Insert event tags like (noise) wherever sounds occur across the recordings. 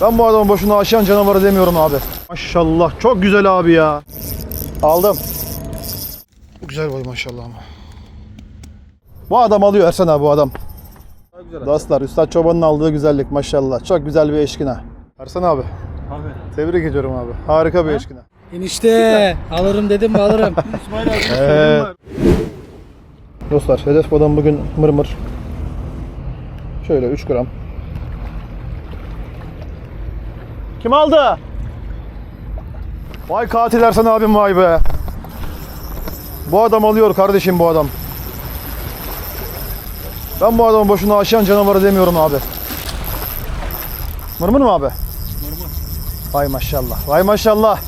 Ben bu adamı boşuna aşan canavarı demiyorum abi. Maşallah çok güzel abi ya. Aldım. Güzel boy maşallah ama. Bu adam alıyor Ersen abi bu adam. Dostlar Üstad Çoban'ın aldığı güzellik maşallah. Çok güzel bir eşkina. Ersen abi Abi. tebrik ediyorum abi. Harika bir eşkina. Enişte alırım dedim mi alırım. İsmail abi Ee. Dostlar hedef badam bugün mırmır. Şöyle 3 gram. Kim aldı? Vay katil Ersan abim vay be. Bu adam alıyor kardeşim bu adam. Ben bu adamı boşuna aşan canavarı demiyorum abi. Mırmır mı abi? Mırmır. Vay maşallah. Vay maşallah.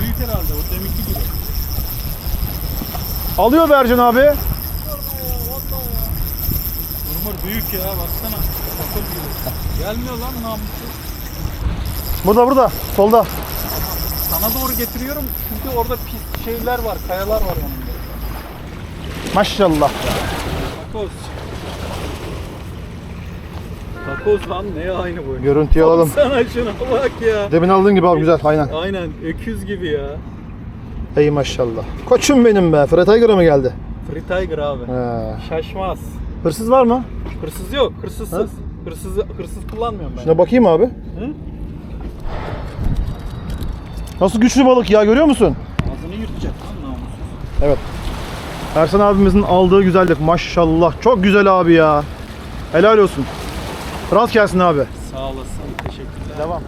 Büyük herhalde o deminki gibi. Alıyor Bercan abi. Mırmır büyük ya baksana. Sakın gibi. Gelmiyor lan namussuz. Burada burada. Solda. Sana doğru getiriyorum çünkü orada pis şeyler var, kayalar var yanında. Maşallah. Takoz. Takoz lan neye aynı boy? Görüntüyü alalım. Sana şuna bak ya. Demin aldığın gibi abi güzel. Aynen. Aynen öküz gibi ya. Ey maşallah. Koçum benim be. Fred Tiger'a mı geldi? Free Tiger abi. He. Şaşmaz. Hırsız var mı? Hırsız yok, hırsızsız. Hırsız hırsız kullanmıyorum ben. Şuna bakayım abi. Hı? Nasıl güçlü balık ya görüyor musun? Ağzını yırtacak lan namussuz. Evet. Ersan abimizin aldığı güzellik maşallah. Çok güzel abi ya. Helal olsun. Rast gelsin abi. Sağ olasın. Teşekkürler. Devam.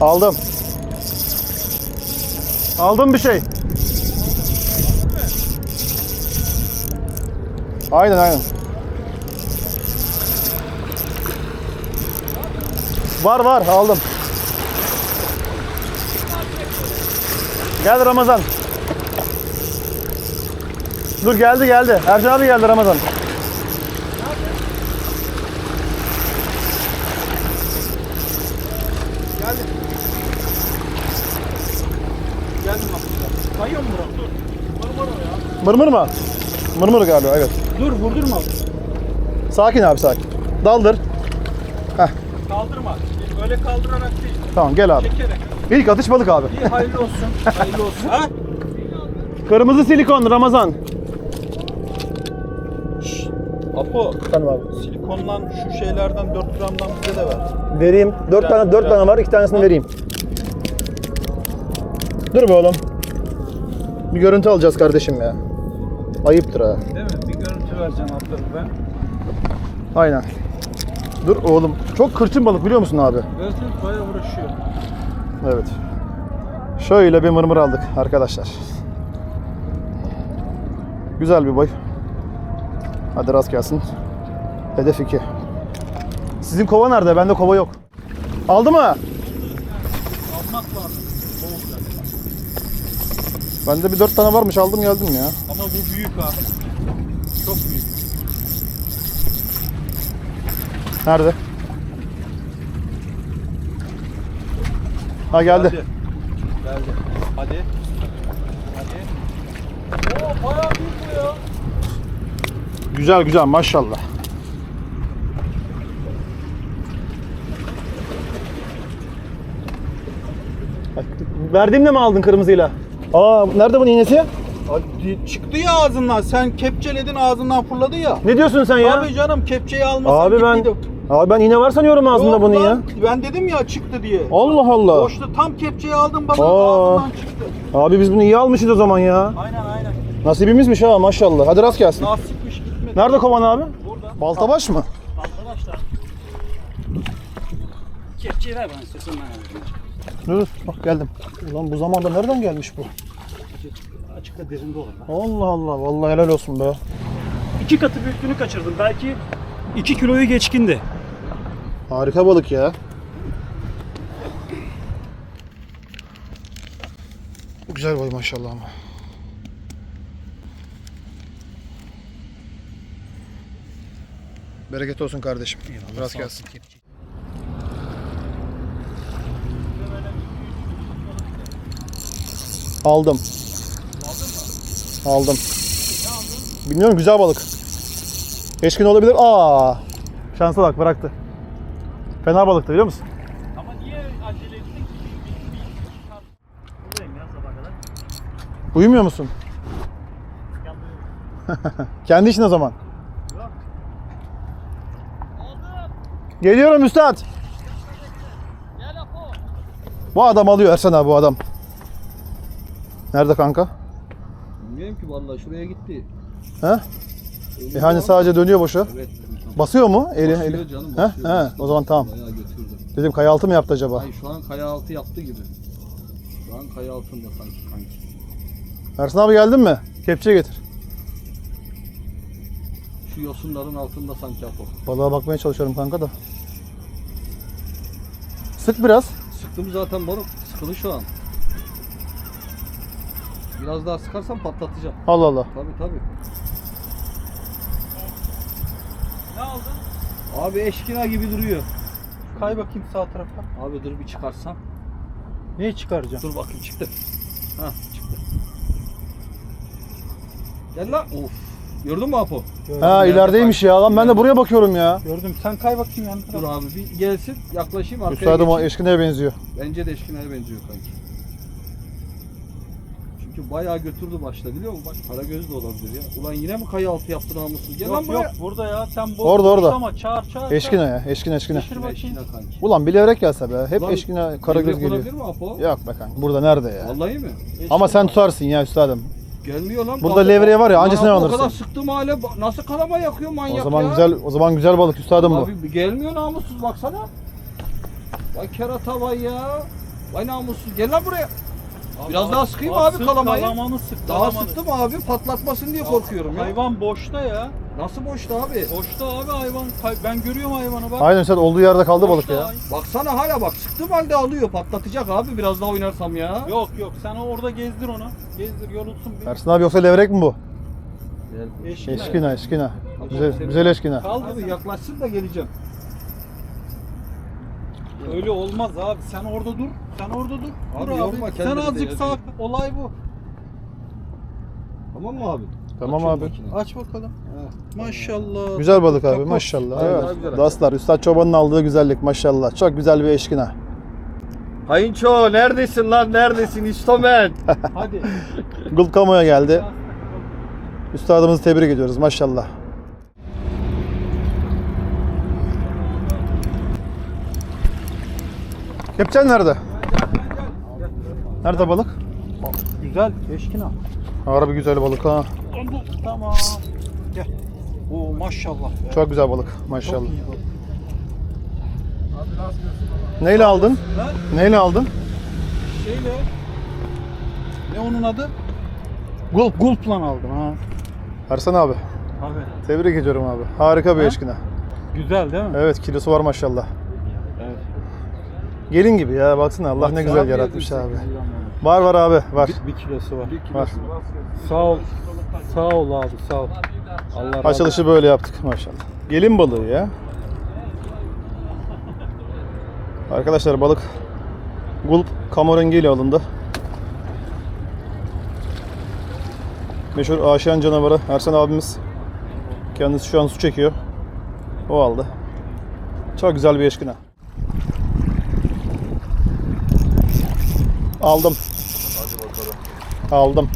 Aldım. Aldım bir şey. Aynen aynen. Var var aldım. Gel Ramazan. Dur geldi geldi. Ercan abi geldi Ramazan. Geldim aslında. Kayıyor mu Murat? Dur. Mırmır o ya. Mırmır mı? Mırmır galiba evet. Dur vurdurma. Sakin abi sakin. Daldır. Kaldırma. Öyle kaldırarak değil. Tamam gel abi. Çekerek. İlk atış balık abi. İyi hayırlı olsun. hayırlı olsun. (laughs) Ha? Kırmızı silikon Ramazan. Apo. Efendim abi. Silikondan şu şeylerden 4 gramdan bize de ver. Vereyim. Dört tane, dört tane var. iki tanesini vereyim. Dur be oğlum. Bir görüntü alacağız kardeşim ya. Ayıptır ha. Değil mi? Bir görüntü vereceksin atları ben. Aynen. Dur oğlum. Çok kırçın balık biliyor musun abi? Versin bayağı uğraşıyor. Evet. Şöyle bir mırmır aldık arkadaşlar. Güzel bir boy. Hadi rast gelsin. Hedef 2. Sizin kova nerede? Bende kova yok. Aldı mı? Almak lazım. Bende bir dört tane varmış aldım geldim ya. Ama bu büyük ha. Çok büyük. Nerede? Ha geldi. Geldi. Geldi. Hadi. Hadi. Oo bayağı büyük bu ya. Güzel güzel maşallah. Verdiğimde mi aldın kırmızıyla? Aa nerede bunun iğnesi? Hadi çıktı ya ağzından. Sen kepçeledin ağzından fırladı ya. Ne diyorsun sen ya? Abi canım kepçeyi almasan Abi ben. Abi ben iğne var sanıyorum ağzında Yok bunun ya. lan, Ben dedim ya çıktı diye. Allah Allah. Boşta tam kepçeyi aldım balığın Aa. ağzından çıktı. Abi biz bunu iyi almışız o zaman ya. Aynen aynen. Nasibimizmiş ha maşallah. Hadi rast gelsin. Sıkmış gitmedi. Nerede kovan abi? Burada. Baltabaş mı? Arkadaşlar. Kepçeyi ver bana istiyorsan ben Dur bak geldim. Ulan bu zamanda nereden gelmiş bu? Açıkta derinde olur. Allah Allah vallahi helal olsun be. İki katı büyüklüğünü kaçırdım. Belki 2 kiloyu geçkindi. Harika balık ya. Güzel boy maşallah ama. Bereket olsun kardeşim. Rast gelsin. Aldım. Aldım. Bilmiyorum güzel balık. Eşkin olabilir. Aa! Şansa bak bıraktı. Fena balıktı biliyor musun? Ama niye acele ettin ki? Buradayım ya kadar. Uyumuyor musun? (laughs) Kendi işin o zaman. Geliyorum üstad. Bu adam alıyor Ersen abi bu adam. Nerede kanka? Bilmiyorum ki vallahi şuraya gitti. He? E hani sadece dönüyor boşa. Evet. Basıyor mu eli? Basıyor eli? canım, He? basıyor, He, basıyor. o zaman tamam. Bayağı. Dedim kaya altı mı yaptı acaba? Ay şu an kaya altı yaptı gibi. Şu an kaya altında sanki sanki. Ersin abi geldin mi? Kepçeye getir. Şu yosunların altında sanki Apo. Balığa bakmaya çalışıyorum kanka da. Sık biraz. Sıktım zaten balık. Sıkılı şu an. Biraz daha sıkarsam patlatacağım. Allah Allah. Tabii tabii. Ne aldın? Abi eşkina gibi duruyor. Kay bakayım sağ tarafa. Abi dur bir çıkarsam. Neyi çıkaracağım? Dur bakayım çıktı. Ha çıktı. Gel lan. Of. Gördün mü Apo? Ha ilerideymiş ya lan ben de buraya bakıyorum ya. Gördüm. Sen kay bakayım yan Dur tarafa. abi bir gelsin yaklaşayım arkaya Üstadım o geçeyim. eşkineye benziyor. Bence de eşkinaya benziyor kanki. Çünkü bayağı götürdü başta biliyor musun? Bak Karagöz de olabilir ya. Ulan yine mi kaya altı yaptı namussuz? Gel lan Yok buraya. yok burada ya. Sen bu Orada, orada. Ama çağır çağır. Eşkine ya. Eşkin eşkine. Getir bakayım. Kanki. Ulan bir levrek gelse be. Hep Ulan eşkine karagöz olabilir geliyor. mi Apo? Yok be kanka. Burada nerede ya? Vallahi mi? Ama sen tutarsın ya üstadım. Gelmiyor lan. Burada levreye var ya, anca sen Apo, O alırsın. kadar sıktığım hale ba- nasıl kalama yakıyor manyak O zaman ya. güzel o zaman güzel balık üstadım bu. Abi gelmiyor namussuz baksana. Vay kerata vay ya. Vay namussuz. Gel lan buraya. Biraz daha sıkayım abi sık, kalamayı. Kalamanı sık. Daha kalamanı. sıktım abi patlatmasın diye korkuyorum ya. Hayvan boşta ya. Nasıl boşta abi? Boşta abi hayvan. Hay- Ben görüyorum hayvanı bak. Aynen üstad olduğu yerde kaldı balık Boşta ya. hay- Baksana hala bak sıktım halde alıyor patlatacak abi biraz daha oynarsam ya. Yok yok sen orada gezdir onu. Gezdir yorulsun bir. Ersin abi yoksa levrek mi bu? Eşkine. Eşkine eşkine. Güzel, güzel Abi sen. yaklaşsın da geleceğim. Öyle olmaz abi. Sen orada dur. Sen orada dur. Abi dur abi. yorma Sen kendini de azıcık ya. sağ. Olay bu. Tamam mı abi? Tamam abi. Aç bakalım. Maşallah. Güzel balık abi Çok maşallah. Aynen, Evet. Dostlar Üstad Çoban'ın aldığı güzellik maşallah. Çok güzel bir eşkine. Kayınço neredesin lan neredesin İstomen? Hadi. (laughs) Gulkamo'ya geldi. Üstadımızı tebrik ediyoruz maşallah. Kepçen nerede? Nerede balık? Güzel. Eşkina. Harbi güzel balık ha. Tamam. Gel. Oo maşallah. Çok güzel balık maşallah. Çok iyi bak. Neyle aldın? Lan Neyle aldın? şeyle ne onun adı? Gulp. Gulp'lan aldım ha. Ersan abi. Abi. Tebrik ediyorum abi. Harika bir Ha? eşkine. Güzel değil mi? Evet kilosu var maşallah. Gelin gibi ya baksana Allah ne güzel yaratmış abi. Var var abi var. Bir, bir kilosu var. Var. Sağ ol. Sağ ol abi sağ ol. Allah. Açılışı böyle yaptık maşallah. Gelin balığı ya. Arkadaşlar balık gulp kamorengi ile alındı. Meşhur Aşiyan canavarı Ersan abimiz. Kendisi şu an su çekiyor. O aldı. Çok güzel bir eşkine. Aldım. Aldım.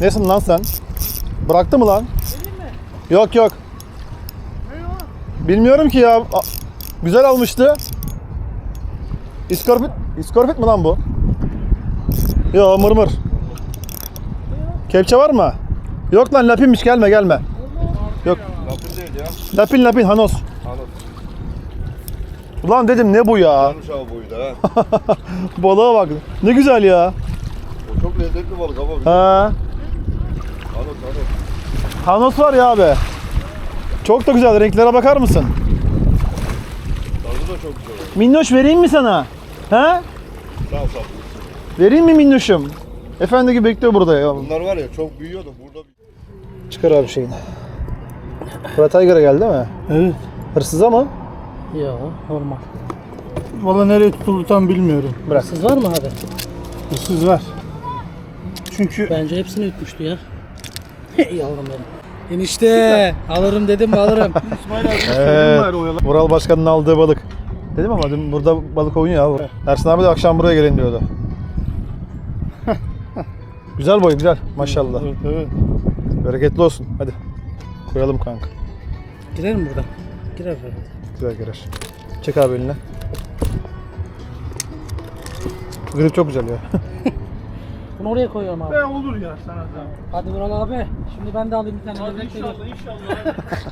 Nesin lan sen? Bıraktı mı lan? Yok yok. Bilmiyorum ki ya. A- Güzel almıştı. İskorpit, iskorpit mi lan bu? Yo mırmır. Kepçe var mı? Yok lan lapinmiş gelme gelme. Yok. Lapın değil ya. Lapin lapin hanos. Ulan dedim ne bu ya? Yanlış abi buydu ha. (laughs) Balığa bak. Ne güzel ya. O çok lezzetli balık ama. Ha. Anlat anlat. Hanos var ya abi. Çok da güzel. Renklere bakar mısın? Tadı da çok güzel. Minnoş vereyim mi sana? He? Sağ ol sağ ol. Vereyim mi minnoşum? Efendi gibi bekliyor burada ya. Bunlar var ya çok büyüyor da burada Çıkar abi şeyini. Fırat Aygır'a geldi değil mi? Evet. Hırsız ama Ya normal. Valla nereye tutuldu tam bilmiyorum. bırak. Siz var mı abi? Hırsız ver. Çünkü Bence hepsini yutmuştu ya. (laughs) Yavrum benim. Enişte alırım dedim mi alırım. (laughs) Evet. Vural Başkan'ın aldığı balık. Dedim ama dün burada balık oynuyor ya. Ersin abi de akşam buraya gelin diyordu. (laughs) güzel boy güzel maşallah. Evet, evet. Bereketli olsun. Hadi. Koyalım kanka. Girer mi buradan? Girer herhalde. Güzel girer. Çek abi eline. Grip çok güzel ya. (laughs) Bunu oraya koyuyorum abi. Ne olur ya sana da. Hadi Vural abi. Şimdi ben de alayım bir tane. Hadi inşallah inşallah. (laughs)